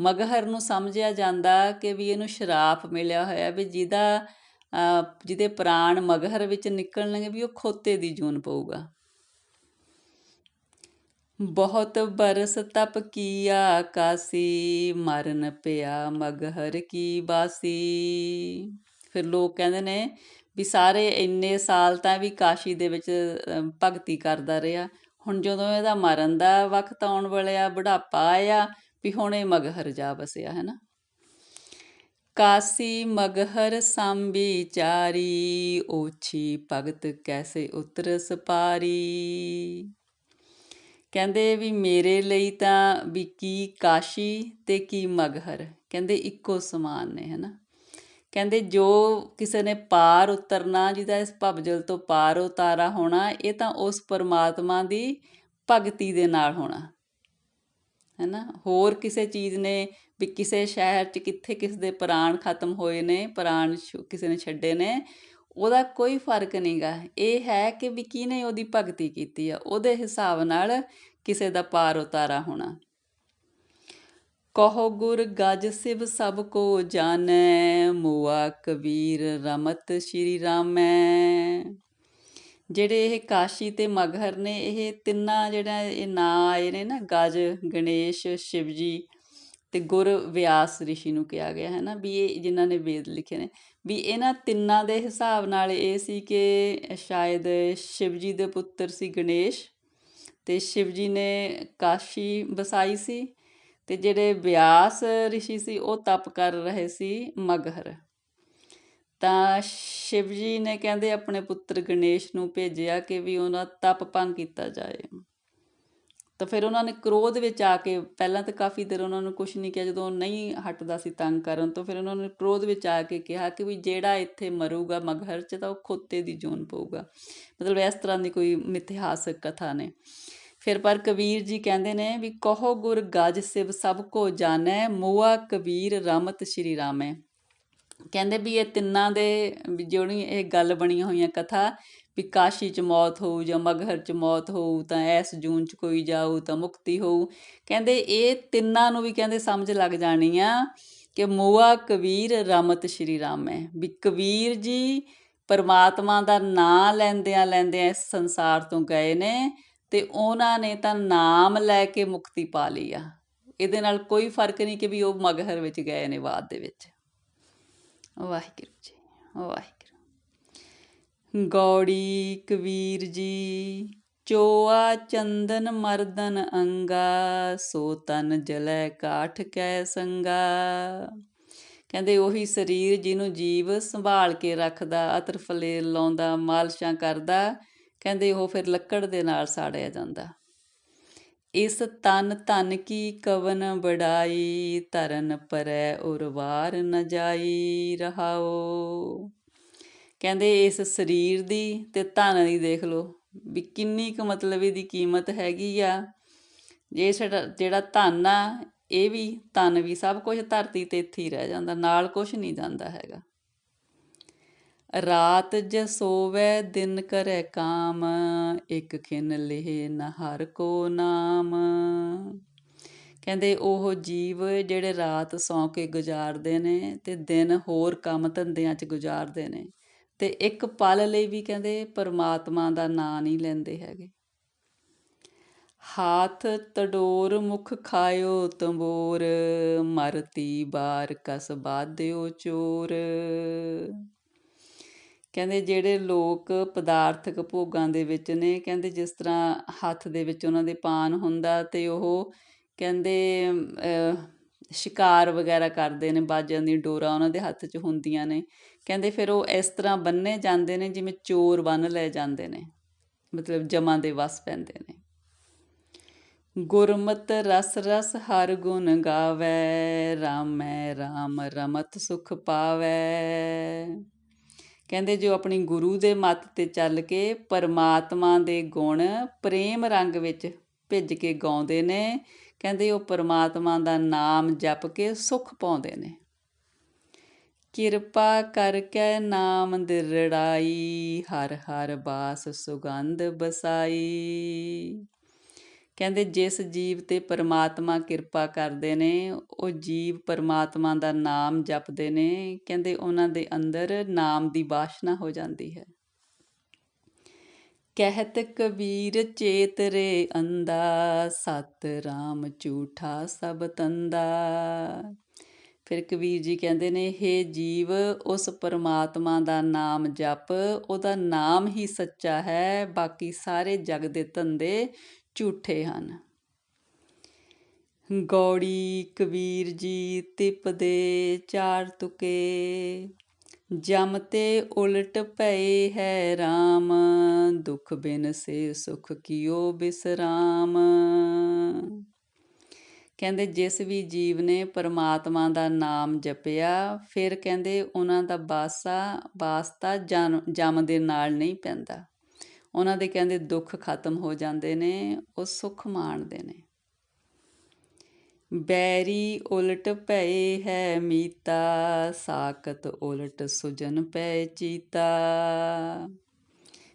ਮਗਹਰ ਨੂੰ ਸਮਝਿਆ ਜਾਂਦਾ ਕਿ ਵੀ ਇਹਨੂੰ ਸ਼ਰਾਪ ਮਿਲਿਆ ਹੋਇਆ ਵੀ ਜਿਹਦਾ ਜਿਹਦੇ ਪ੍ਰਾਣ ਮਗਹਰ ਵਿੱਚ ਨਿਕਲਣਗੇ ਵੀ ਉਹ ਖੋਤੇ ਦੀ ਜੂਨ ਪਊਗਾ। ਬਹੁਤ ਬਰਸ ਤਪ ਕੀਆ ਕਾਸੀ, ਮਰਨ ਪਿਆ ਮਗਹਰ ਕੀ ਬਾਸੀ। ਫਿਰ ਲੋਕ ਕਹਿੰਦੇ ਨੇ ਵੀ ਸਾਰੇ ਇੰਨੇ ਸਾਲ ਤਾਂ ਵੀ ਕਾਸ਼ੀ ਦੇ ਵਿੱਚ ਭਗਤੀ ਕਰਦਾ ਰਿਹਾ। ਹੁਣ ਜਦੋਂ ਇਹਦਾ ਮਰਨ ਦਾ ਵਕਤ ਆਉਣ ਵਾਲਿਆ ਬੁਢਾਪਾ ਆਇਆ, ਵੀ ਹੁਣ ਇਹ ਮਗਹਰ ਜਾ ਵਸਿਆ ਹੈ ਨਾ ਕਾਸੀ ਮਗਹਰ ਸੰਬੀਚਾਰੀ ਓਛੀ ਭਗਤ ਕੈਸੇ ਉਤਰਸ ਪਾਰੀ। ਕਹਿੰਦੇ ਵੀ ਮੇਰੇ ਲਈ ਤਾਂ ਵੀ ਕੀ ਕਾਸ਼ੀ ਤੇ ਕੀ ਮਗਹਰ, ਕਹਿੰਦੇ ਇੱਕੋ ਸਮਾਨ ਨੇ, ਹਨਾ। ਕਹਿੰਦੇ ਜੋ ਕਿਸੇ ਨੇ ਪਾਰ ਉਤਰਨਾ, ਜਿਹਦਾ ਇਸ ਭਵਜਲ ਤੋਂ ਪਾਰ ਉਤਾਰਾ ਹੋਣਾ, ਇਹ ਤਾਂ ਉਸ ਪਰਮਾਤਮਾ ਦੀ ਭਗਤੀ ਦੇ ਨਾਲ ਹੋਣਾ। ਹੈਨਾ? ਹੋਰ ਕਿਸੇ ਚੀਜ਼ ਨੇ ਵੀ ਕਿਸੇ ਸ਼ਹਿਰ 'ਚ ਕਿੱਥੇ ਕਿਸ ਦੇ ਪ੍ਰਾਣ ਖਤਮ ਹੋਏ ਨੇ, ਪ੍ਰਾਣ ਕਿਸੇ ਨੇ ਛੱਡੇ ਨੇ, ਉਹਦਾ ਕੋਈ ਫ਼ਰਕ ਨਹੀਂਗਾ। ਇਹ ਹੈ ਕਿ ਵੀ ਕਿਹਨੇ ਉਹਦੀ ਭਗਤੀ ਕੀਤੀ ਆ? ਉਹਦੇ ਹਿਸਾਬ ਨਾਲ ਕਿਸੇ ਦਾ ਪਾਰ ਉਤਾਰਾ ਹੋਣਾ। ਕਹੋ, ਗੁਰ ਗਜ ਸਿਵ ਸਭ ਕੋ ਜਾਣੈ, ਮੋਆ ਕਬੀਰ ਰਮਤ ਸ਼੍ਰੀ ਰਾਮੈ। ਜਿਹੜੇ ਇਹ ਕਾਸ਼ੀ ਤੇ ਮਗਹਰ ਨੇ, ਇਹ ਤਿੰਨਾਂ ਜਿਹੜਾ ਇਹ ਨਾਂ ਆਏ ਨੇ ਨਾ, ਗਜ, ਗਣੇਸ਼, ਸ਼ਿਵਜੀ ਤੇ ਗੁਰ ਵਿਆਸ ਰਿਸ਼ੀ ਨੂੰ ਕਿਹਾ ਗਿਆ ਹੈ ਨਾ ਵੀ ਇਹ ਜਿਨ੍ਹਾਂ ਨੇ ਵੇਦ ਲਿਖੇ ਨੇ। ਵੀ ਇਹਨਾਂ ਤਿੰਨਾਂ ਦੇ ਹਿਸਾਬ ਨਾਲ ਇਹ ਸੀ ਕਿ ਸ਼ਾਇਦ ਸ਼ਿਵਜੀ ਦੇ ਪੁੱਤਰ ਸੀ ਗਣੇਸ਼ ਤੇ ਸ਼ਿਵਜੀ ਨੇ ਕਾਸ਼ੀ ਵਸਾਈ ਸੀ ਤੇ ਜਿਹੜੇ ਵਿਆਸ ਰਿਸ਼ੀ ਸੀ ਉਹ ਤਪ ਕਰ ਰਹੇ ਸੀ ਮਗਹਰ। ਤਾਂ ਸ਼ਿਵ ਜੀ ਨੇ ਕਹਿੰਦੇ ਆਪਣੇ ਪੁੱਤਰ ਗਣੇਸ਼ ਨੂੰ ਭੇਜਿਆ ਕਿ ਵੀ ਉਹਨਾਂ ਤਪ ਭੰਗ ਕੀਤਾ ਜਾਏ। ਤਾਂ ਫਿਰ ਉਹਨਾਂ ਨੇ ਕ੍ਰੋਧ ਵਿੱਚ ਆ ਕੇ ਪਹਿਲਾਂ ਤਾਂ ਕਾਫੀ ਦੇਰ ਉਹਨਾਂ ਨੂੰ ਕੁਝ ਨਹੀਂ ਕਿਹਾ, ਜਦੋਂ ਨਹੀਂ ਹਟਦਾ ਸੀ ਤੰਗ ਕਰਨ ਤੋਂ, ਫਿਰ ਉਹਨਾਂ ਨੇ ਕ੍ਰੋਧ ਵਿੱਚ ਆ ਕੇ ਕਿਹਾ ਕਿ ਵੀ ਜਿਹੜਾ ਇੱਥੇ ਮਰੂਗਾ ਮਗਹਰ 'ਚ ਤਾਂ ਉਹ ਖੋਤੇ ਦੀ ਜੂਨ ਪਊਗਾ। ਮਤਲਬ ਇਸ ਤਰ੍ਹਾਂ ਦੀ ਕੋਈ ਮਿਥਿਹਾਸਕ ਕਥਾ ਨੇ। ਫਿਰ ਪਰ ਕਬੀਰ ਜੀ ਕਹਿੰਦੇ ਨੇ ਵੀ ਕਹੋ ਗੁਰ ਗਜ ਸਿਵ ਸਭ ਕੋ ਜਾਣੈ, ਮੋਆ ਕਬੀਰ ਰਮਤ ਸ਼੍ਰੀ ਰਾਮੈ। ਕਹਿੰਦੇ ਵੀ ਇਹ ਤਿੰਨਾਂ ਦੇ ਵੀ ਜਿਹੜੀ ਇਹ ਗੱਲ ਬਣੀਆਂ ਹੋਈਆਂ ਕਥਾ ਵੀ ਕਾਸ਼ੀ ਚ ਮੌਤ ਹੋਊ ਜਾਂ ਮਗਹਰ ਚ ਮੌਤ ਹੋਊ ਤਾਂ ਐਸ ਜੂਨ ਚ ਕੋਈ ਜਾਊ ਤਾਂ ਮੁਕਤੀ ਹੋਊ। ਕਹਿੰਦੇ ਇਹ ਤਿੰਨਾਂ ਨੂੰ ਵੀ ਕਹਿੰਦੇ ਸਮਝ ਲੱਗ ਜਾਣੀ ਆ ਕਿ ਮੋਆ ਕਬੀਰ ਰਮਤ ਸ਼੍ਰੀ ਰਾਮ ਹੈ। ਵੀ ਕਬੀਰ ਜੀ ਪਰਮਾਤਮਾ ਦਾ ਨਾਂ ਲੈਂਦਿਆਂ ਲੈਂਦਿਆਂ ਇਸ ਸੰਸਾਰ ਤੋਂ ਗਏ ਨੇ ਤੇ ਉਹਨਾਂ ਨੇ ਤਾਂ ਨਾਮ ਲੈ ਕੇ ਮੁਕਤੀ ਪਾ ਲਈ ਆ। ਇਹਦੇ ਨਾਲ ਕੋਈ ਫ਼ਰਕ ਨਹੀਂ ਕਿ ਵੀ ਉਹ ਮਗਹਰ ਵਿੱਚ ਗਏ ਨੇ ਬਾਅਦ ਦੇ ਵਿੱਚ। ਵਾਹਿਗੁਰੂ ਜੀ, ਵਾਹਿਗੁਰੂ। ਗੌੜੀ ਕਬੀਰ ਜੀ, ਚੋਆ ਚੰਦਨ ਮਰਦਨ ਅੰਗਾ, ਸੋ ਤਨ ਜਲੈ ਕਾਠ ਕੈ ਸੰਗਾ। ਕਹਿੰਦੇ ਉਹੀ ਸਰੀਰ ਜਿਹਨੂੰ ਜੀਵ ਸੰਭਾਲ ਕੇ ਰੱਖਦਾ, ਅਤਰ ਫਲੇਲ ਲਾਉਂਦਾ, ਮਾਲਸ਼ਾਂ ਕਰਦਾ, ਕਹਿੰਦੇ ਉਹ ਫਿਰ ਲੱਕੜ ਦੇ ਨਾਲ ਸਾੜਿਆ ਜਾਂਦਾ। ਇਸ ਤਨ ਧਨ ਕੀ ਕਵਨ ਬੜਾਈ ਧਰਨ ਪਰੈ ਉਰਵਾਰ ਨ ਜਾਈ ਰਹਾਓ ਕਹਿੰਦੇ ਇਸ ਸਰੀਰ ਦੀ ਤੇ ਧਨ ਦੀ ਦੇਖ ਲਓ ਵੀ ਕਿੰਨੀ ਕੁ ਮਤਲਬ ਇਹਦੀ ਕੀਮਤ ਹੈਗੀ ਆ। ਜੇ ਸਾਡਾ ਜਿਹੜਾ ਧਨ ਆ, ਇਹ ਵੀ ਧਨ ਵੀ ਸਭ ਕੁਝ ਧਰਤੀ ਤੇ ਇੱਥੇ ਹੀ ਰਹਿ ਜਾਂਦਾ, ਨਾਲ ਕੁਝ ਨਹੀਂ ਜਾਂਦਾ ਹੈਗਾ। ਰਾਤ ਜ ਸੋਵੈ ਦਿਨ ਕਰੈ ਕਾਮ, ਇੱਕ ਖਿਨ ਲਿਹ ਨ ਹਰ ਕੋ ਨਾਮ। ਕਹਿੰਦੇ ਉਹ ਜੀਵ ਜਿਹੜੇ ਰਾਤ ਸੌਂ ਕੇ ਗੁਜ਼ਾਰਦੇ ਨੇ ਤੇ ਦਿਨ ਹੋਰ ਕੰਮ ਧੰਦਿਆਂ 'ਚ ਗੁਜ਼ਾਰਦੇ ਨੇ ਤੇ ਇੱਕ ਪਲ ਲਈ ਵੀ ਕਹਿੰਦੇ ਪਰਮਾਤਮਾ ਦਾ ਨਾਂ ਨਹੀਂ ਲੈਂਦੇ ਹੈਗੇ। ਹਾਥ ਤਡੋਰ ਮੁਖ ਖਾਇਓ ਤੰਬੋਰ, ਮਰਤੀ ਬਾਰ ਕਸ ਬਾਦਿਓ ਚੋਰ। ਕਹਿੰਦੇ ਜਿਹੜੇ ਲੋਕ ਪਦਾਰਥਕ ਭੋਗਾਂ ਦੇ ਵਿੱਚ ਨੇ, ਕਹਿੰਦੇ ਜਿਸ ਤਰ੍ਹਾਂ ਹੱਥ ਦੇ ਵਿੱਚ ਉਹਨਾਂ ਦੇ ਪਾਨ ਹੁੰਦਾ ਤੇ ਉਹ ਕਹਿੰਦੇ ਸ਼ਿਕਾਰ ਵਗੈਰਾ ਕਰਦੇ ਨੇ ਬਾਜਾਂ ਦੀ ਡੋਰਾ ਉਹਨਾਂ ਦੇ ਹੱਥ 'ਚ ਹੁੰਦੀਆਂ ਨੇ। ਕਹਿੰਦੇ ਫਿਰ ਉਹ ਇਸ ਤਰ੍ਹਾਂ ਬੰਨੇ ਜਾਂਦੇ ਨੇ ਜਿਵੇਂ ਚੋਰ ਬੰਨ ਲੈ ਜਾਂਦੇ ਨੇ, ਮਤਲਬ ਜਮਾਂ ਦੇ ਵਸ ਪੈਂਦੇ ਨੇ। ਗੁਰਮਤ ਰਸ ਰਸ ਹਰ ਗੁਣ ਗਾਵੇ, ਰਾਮੈ ਰਾਮ ਰਮਤ ਸੁਖ ਪਾਵੇ। ਕਹਿੰਦੇ ਜੋ ਆਪਣੀ ਗੁਰੂ ਦੇ ਮੱਤ ਤੇ ਚੱਲ ਕੇ ਪਰਮਾਤਮਾ ਦੇ ਗੁਣ ਪ੍ਰੇਮ ਰੰਗ ਵਿੱਚ ਭਿੱਜ ਕੇ ਗਾਉਂਦੇ ਨੇ, ਕਹਿੰਦੇ ਉਹ ਪਰਮਾਤਮਾ ਦਾ ਨਾਮ ਜਪ ਕੇ ਸੁਖ ਪਾਉਂਦੇ ਨੇ। ਕਿਰਪਾ ਕਰਕੇ ਨਾਮ ਦਿਰੜਾਈ, ਹਰ ਹਰ ਬਾਸ ਸੁਗੰਧ ਬਸਾਈ। ਕਹਿੰਦੇ ਜਿਸ ਜੀਵ ਤੇ ਪਰਮਾਤਮਾ ਕਿਰਪਾ ਕਰਦੇ ਨੇ, ਉਹ ਜੀਵ ਪਰਮਾਤਮਾ ਦਾ ਨਾਮ ਜਪਦੇ ਨੇ। ਕਹਿੰਦੇ ਉਹਨਾਂ ਦੇ ਅੰਦਰ ਨਾਮ ਦੀ ਬਾਸ਼ਨਾ ਹੋ ਜਾਂਦੀ ਹੈ। ਕਹਿਤ ਕਬੀਰ ਚੇਤਰੇ ਅੰਦਾ ਸਤ ਰਾਮ ਝੂਠਾ ਸਭ ਤੰਦਾ। ਫਿਰ ਕਬੀਰ ਜੀ ਕਹਿੰਦੇ ਨੇ हे ਜੀਵ, ਉਸ ਪਰਮਾਤਮਾ ਦਾ ਨਾਮ ਜਪ, ਉਹਦਾ ਨਾਮ ਹੀ ਸੱਚਾ ਹੈ, ਬਾਕੀ ਸਾਰੇ ਜਗ ਦੇ ਧੰਦੇ ਝੂਠੇ ਹਨ। ਗੌੜੀ ਕਬੀਰ ਜੀ ਤਿਪ ਦੇ ਚਾਰ ਤੁਕੇ। ਜਮ ਤੇ ਉਲਟ ਪਏ ਹੈ RAM ਦੁਖ ਬਿਨ ਸੇ ਸੁਖ ਕੀਓ ਬਿਸਰਾਮ। ਕਹਿੰਦੇ ਜਿਸ ਵੀ ਜੀਵ ਨੇ ਪਰਮਾਤਮਾ ਦਾ ਨਾਮ ਜਪਿਆ, ਫਿਰ ਕਹਿੰਦੇ ਉਹਨਾਂ ਦਾ ਬਾਸਾ ਵਾਸਤਾ ਜਮ ਦੇ ਨਾਲ ਨਹੀਂ ਪੈਂਦਾ। ਉਹਨਾਂ ਦੇ ਕਹਿੰਦੇ ਦੁੱਖ ਖਤਮ ਹੋ ਜਾਂਦੇ ਨੇ, ਉਹ ਸੁਖ ਮਾਣਦੇ ਨੇ। ਬੈਰੀ ਉਲਟ ਪਏ ਹੈ ਮੀਤਾ ਸਾਕਤ ਉਲਟ ਸੁਜਨ ਪੈ ਚੀਤਾ।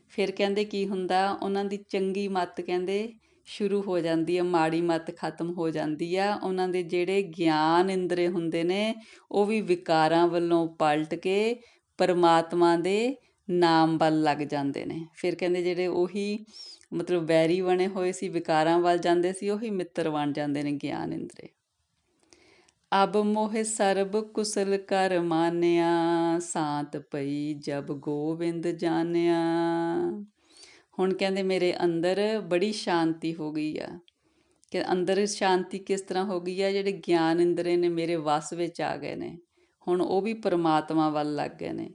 ਫਿਰ ਕਹਿੰਦੇ ਕੀ ਹੁੰਦਾ, ਉਹਨਾਂ ਦੀ ਚੰਗੀ ਮੱਤ ਕਹਿੰਦੇ ਸ਼ੁਰੂ ਹੋ ਜਾਂਦੀ ਹੈ ਮਾੜੀ ਮੱਤ ਖਤਮ ਹੋ ਜਾਂਦੀ ਆ। ਉਹਨਾਂ ਦੇ ਜਿਹੜੇ ਗਿਆਨ ਇੰਦਰੇ ਹੁੰਦੇ ਨੇ, ਉਹ ਵੀ ਵਿਕਾਰਾਂ ਵੱਲੋਂ ਪਲਟ ਕੇ ਪਰਮਾਤਮਾ ਦੇ ਨਾਮ ਵੱਲ ਲੱਗ ਜਾਂਦੇ ਨੇ। ਫਿਰ ਕਹਿੰਦੇ ਜਿਹੜੇ ਉਹੀ ਮਤਲਬ ਵੈਰੀ ਬਣੇ ਹੋਏ ਸੀ, ਵਿਕਾਰਾਂ ਵੱਲ ਜਾਂਦੇ ਸੀ, ਉਹੀ ਮਿੱਤਰ ਬਣ ਜਾਂਦੇ ਨੇ ਗਿਆਨ ਇੰਦਰੇ ਅਬ ਮੋਹ ਸਰਬ ਕੁਸਲ ਕਰ ਮਾਨਿਆ, ਸਾਤ ਪਈ ਜਬ ਗੋਬਿੰਦ ਜਾਣਿਆ। ਹੁਣ ਕਹਿੰਦੇ ਮੇਰੇ ਅੰਦਰ ਬੜੀ ਸ਼ਾਂਤੀ ਹੋ ਗਈ ਆ। ਕਿ ਅੰਦਰ ਸ਼ਾਂਤੀ ਕਿਸ ਤਰ੍ਹਾਂ ਹੋ ਗਈ ਆ, ਜਿਹੜੇ ਗਿਆਨ ਇੰਦਰੇ ਨੇ ਮੇਰੇ ਵਸ ਵਿੱਚ ਆ ਗਏ ਨੇ। ਹੁਣ ਉਹ ਵੀ ਪਰਮਾਤਮਾ ਵੱਲ ਲੱਗ ਗਏ ਨੇ।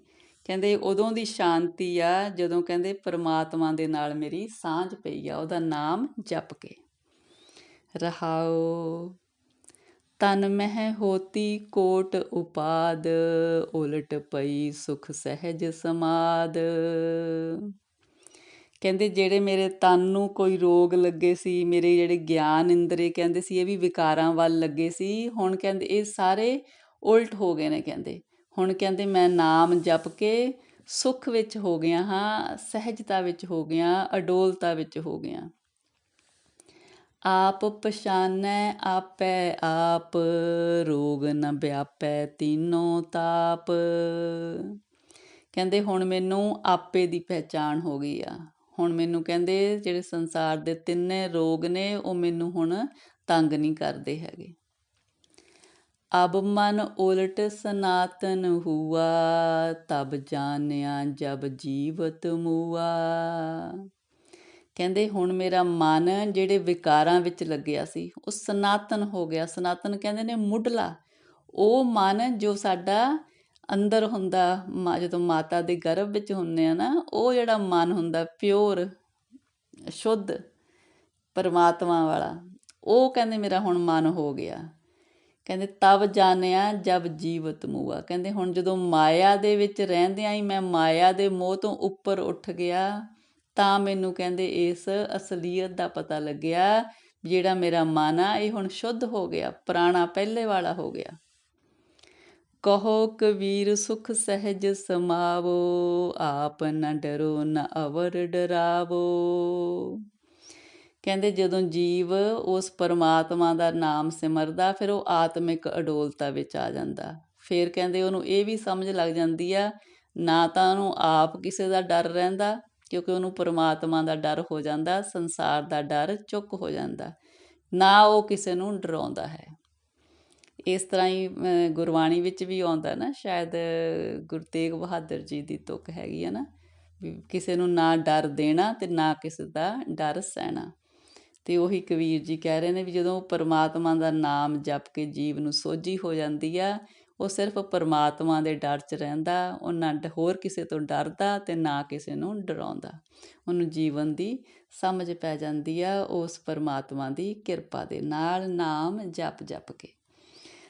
ਕਹਿੰਦੇ ਉਦੋਂ ਦੀ ਸ਼ਾਂਤੀ ਆ ਜਦੋਂ ਕਹਿੰਦੇ ਪਰਮਾਤਮਾ ਦੇ ਨਾਲ ਮੇਰੀ ਸਾਂਝ ਪਈ ਆ, ਉਹਦਾ ਨਾਮ ਜਪ ਕੇ। ਰਹਾਓ, ਤਨ ਮਹਿ ਹੋਤੀ ਕੋਟ ਉਪਾਦ, ਉਲਟ ਪਈ ਸੁਖ ਸਹਿਜ ਸਮਾਦ। ਕਹਿੰਦੇ ਜਿਹੜੇ ਮੇਰੇ ਤਨ ਨੂੰ ਕੋਈ ਰੋਗ ਲੱਗੇ ਸੀ, ਮੇਰੇ ਜਿਹੜੇ ਗਿਆਨ ਇੰਦਰੇ ਕਹਿੰਦੇ ਸੀ, ਇਹ ਵੀ ਵਿਕਾਰਾਂ ਵੱਲ ਲੱਗੇ ਸੀ, ਹੁਣ ਕਹਿੰਦੇ ਇਹ ਸਾਰੇ ਉਲਟ ਹੋ ਗਏ ਨੇ ਕਹਿੰਦੇ। ਹੁਣ ਕਹਿੰਦੇ ਮੈਂ ਨਾਮ ਜਪ ਕੇ ਸੁਖ ਵਿੱਚ ਹੋ ਗਿਆ ਹਾਂ, ਸਹਿਜਤਾ ਵਿੱਚ ਹੋ ਗਿਆ, ਅਡੋਲਤਾ ਵਿੱਚ ਹੋ ਗਿਆ। ਆਪ ਪਛਾਨੈ, ਆਪੈ ਆਪ, ਰੋਗ ਨ ਵਿਆਪੈ ਤੀਨੋਂ ਤਾਪ। ਕਹਿੰਦੇ ਹੁਣ ਮੈਨੂੰ ਆਪੇ ਦੀ ਪਹਿਚਾਣ ਹੋ ਗਈ ਆ। ਹੁਣ ਮੈਨੂੰ ਕਹਿੰਦੇ ਜਿਹੜੇ ਸੰਸਾਰ ਦੇ ਤਿੰਨੇ ਰੋਗ ਨੇ, ਉਹ ਮੈਨੂੰ ਹੁਣ ਤੰਗ ਨਹੀਂ ਕਰਦੇ ਹੈਗੇ। ਅਬ ਮਨ ਉਲਟ ਸਨਾਤਨ ਹੁਆ, ਤਬ ਜਾਣਿਆ ਜਬ ਜੀਵਤ ਮੂਆ। ਕਹਿੰਦੇ ਹੁਣ ਮੇਰਾ ਮਨ ਜਿਹੜੇ ਵਿਕਾਰਾਂ ਵਿੱਚ ਲੱਗਿਆ ਸੀ, ਉਹ ਸਨਾਤਨ ਹੋ ਗਿਆ। ਸਨਾਤਨ ਕਹਿੰਦੇ ਨੇ ਮੁੱਢਲਾ। ਉਹ ਮਨ ਜੋ ਸਾਡਾ ਅੰਦਰ ਹੁੰਦਾ ਜਦੋਂ ਮਾਤਾ ਦੇ ਗਰਭ ਵਿੱਚ ਹੁੰਨੇ ਆ ਨਾ, ਉਹ ਜਿਹੜਾ ਮਨ ਹੁੰਦਾ ਪਿਓਰ, ਸ਼ੁੱਧ ਪਰਮਾਤਮਾ ਵਾਲਾ, ਉਹ ਕਹਿੰਦੇ ਮੇਰਾ ਹੁਣ ਮਨ ਹੋ ਗਿਆ। ਕਹਿੰਦੇ ਤਬ ਜਾਣਿਆ ਜਬ ਜੀਵਤ ਮੂਆ। ਕਹਿੰਦੇ, ਹੁਣ ਜਦੋਂ ਮਾਇਆ ਦੇ ਵਿੱਚ ਰਹਿੰਦਿਆਂ ਹੀ ਮੈਂ ਮਾਇਆ ਦੇ ਮੋਹ ਤੋਂ ਉੱਪਰ ਉੱਠ ਗਿਆ, ਤਾਂ ਮੈਨੂੰ ਕਹਿੰਦੇ, ਇਸ ਅਸਲੀਅਤ ਦਾ ਪਤਾ ਲੱਗਿਆ, ਜਿਹੜਾ ਮੇਰਾ ਮਨ ਆ ਇਹ ਹੁਣ ਸ਼ੁੱਧ ਹੋ ਗਿਆ, ਪੁਰਾਣਾ ਪਹਿਲੇ ਵਾਲਾ ਹੋ ਗਿਆ। ਕਹੋ ਕਬੀਰ, ਸੁਖ ਸਹਿਜ ਸਮਾਵੋ, ਆਪ ਨ ਡਰੋ, ਨ ਅਵਰ ਡਰਾਵੋ। ਕਹਿੰਦੇ ਜਦੋਂ ਜੀਵ ਉਸ ਪਰਮਾਤਮਾ ਦਾ ਨਾਮ ਸਿਮਰਦਾ, ਫਿਰ ਉਹ ਆਤਮਿਕ ਅਡੋਲਤਾ ਵਿੱਚ ਆ ਜਾਂਦਾ। ਫਿਰ ਕਹਿੰਦੇ ਉਹਨੂੰ ਇਹ ਵੀ ਸਮਝ ਲੱਗ ਜਾਂਦੀ ਆ, ਨਾ ਤਾਂ ਉਹਨੂੰ ਆਪ ਕਿਸੇ ਦਾ ਡਰ ਰਹਿੰਦਾ, ਕਿਉਂਕਿ ਉਹਨੂੰ ਪਰਮਾਤਮਾ ਦਾ ਡਰ ਹੋ ਜਾਂਦਾ, ਸੰਸਾਰ ਦਾ ਡਰ ਚੁੱਕ ਹੋ ਜਾਂਦਾ। ਨਾ ਉਹ ਕਿਸੇ ਨੂੰ ਡਰਾਉਂਦਾ ਹੈ। ਇਸ ਤਰ੍ਹਾਂ ਹੀ ਗੁਰਬਾਣੀ ਵਿੱਚ ਵੀ ਆਉਂਦਾ ਨਾ, ਸ਼ਾਇਦ ਗੁਰੂ ਤੇਗ ਬਹਾਦਰ ਜੀ ਦੀ ਤੁਕ ਹੈਗੀ ਹੈ ਨਾ, ਵੀ ਕਿਸੇ ਨੂੰ ਨਾ ਡਰ ਦੇਣਾ ਤੇ ਨਾ ਕਿਸੇ ਦਾ ਡਰ ਸਹਿਣਾ। ਅਤੇ ਉਹੀ ਕਬੀਰ ਜੀ ਕਹਿ ਰਹੇ ਨੇ ਵੀ ਜਦੋਂ ਪਰਮਾਤਮਾ ਦਾ ਨਾਮ ਜਪ ਕੇ ਜੀਵ ਨੂੰ ਸੋਝੀ ਹੋ ਜਾਂਦੀ ਆ, ਉਹ ਸਿਰਫ ਪਰਮਾਤਮਾ ਦੇ ਡਰ 'ਚ ਰਹਿੰਦਾ, ਉਹ ਨਾ ਹੋਰ ਕਿਸੇ ਤੋਂ ਡਰਦਾ ਤੇ ਨਾ ਕਿਸੇ ਨੂੰ ਡਰਾਉਂਦਾ। ਉਹਨੂੰ ਜੀਵਨ ਦੀ ਸਮਝ ਪੈ ਜਾਂਦੀ ਆ, ਉਸ ਪਰਮਾਤਮਾ ਦੀ ਕਿਰਪਾ ਦੇ ਨਾਲ ਨਾਮ ਜਪ ਜਪ ਕੇ।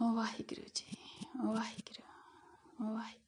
Oh, Ai, Grude. Oh, Ai, Grude. Oh, Ai,